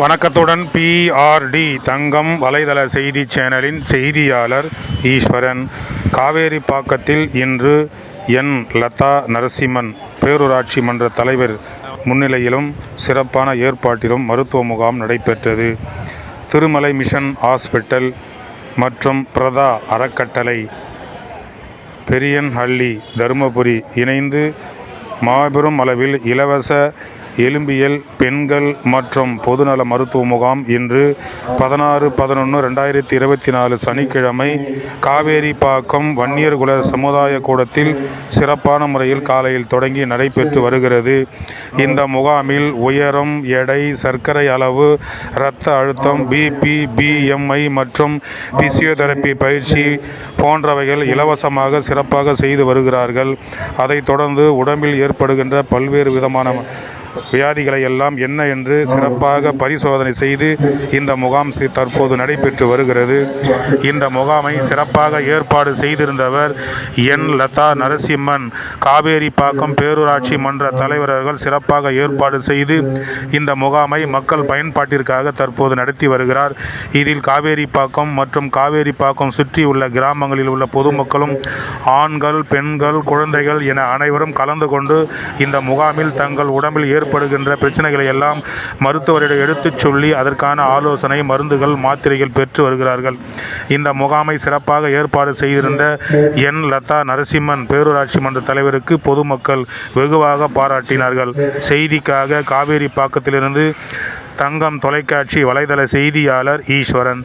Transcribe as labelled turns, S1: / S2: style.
S1: வணக்கத்துடன் பிஆர்டி தங்கம் வலைதள செய்தி சேனலின் செய்தியாளர் ஈஸ்வரன். காவேரி பாக்கத்தில் இன்று என். லதா நரசிம்மன் பேரூராட்சி மன்ற தலைவர். முன்னிலையிலும் சிறப்பான ஏற்பாட்டிலும் மருத்துவ முகாம் நடைபெற்றது. திருமலை மிஷன் ஹாஸ்பிட்டல் மற்றும் பிரதா அறக்கட்டளை. பெரியன்ஹள்ளி தருமபுரி இணைந்து மாபெரும் அளவில் இலவச எலும்பியல் பெண்கள் மற்றும் பொதுநல மருத்துவ முகாம் இன்று பதினாறு பதினொன்று ரெண்டாயிரத்தி இருபத்தி நாலு சனிக்கிழமை காவேரிப்பாக்கம் வன்னியர்குல சமுதாய கூடத்தில் சிறப்பான முறையில் காலையில் தொடங்கி நடைபெற்று வருகிறது. இந்த முகாமில் உயரம் எடை சர்க்கரை அளவு இரத்த அழுத்தம் பிபி பிஎம்ஐ மற்றும் பிசியோதெரப்பி பயிற்சி போன்றவைகள் இலவசமாக சிறப்பாக செய்து வருகிறார்கள். அதைத் தொடர்ந்து உடம்பில் ஏற்படுகின்ற பல்வேறு விதமான வியாதிகளை எல்லாம் என்ன என்று சிறப்பாக பரிசோதனை செய்து இந்த முகாம் தற்போது நடைபெற்று வருகிறது. இந்த முகாமை சிறப்பாக ஏற்பாடு செய்திருந்தவர் என். லதா நரசிம்மன். காவேரிப்பாக்கம் பேரூராட்சி மன்ற தலைவர்கள் சிறப்பாக ஏற்பாடு செய்து இந்த முகாமை மக்கள் பயன்பாட்டிற்காக தற்போது நடத்தி வருகிறார். இதில் காவேரிப்பாக்கம் மற்றும் காவேரிப்பாக்கம் சுற்றி உள்ள கிராமங்களில் உள்ள பொதுமக்களும் ஆண்கள் பெண்கள் குழந்தைகள் என அனைவரும் கலந்து கொண்டு இந்த முகாமில் தங்கள் உடம்பில் ஏற்படுகின்ற பிரச்சனைகளை எல்லாம் மருத்துவரிடம் எடுத்துச் சொல்லி அதற்கான ஆலோசனை மருந்துகள் மாத்திரைகள் பெற்று வருகிறார்கள். இந்த முகாமை சிறப்பாக ஏற்பாடு செய்திருந்த என். லதா நரசிம்மன் பேரூராட்சி மன்ற தலைவருக்கு பொதுமக்கள் வெகுவாக பாராட்டினார்கள். செய்திக்காக காவேரி பாக்கத்திலிருந்து தங்கம் தொலைக்காட்சி வலைதள செய்தியாளர் ஈஸ்வரன்.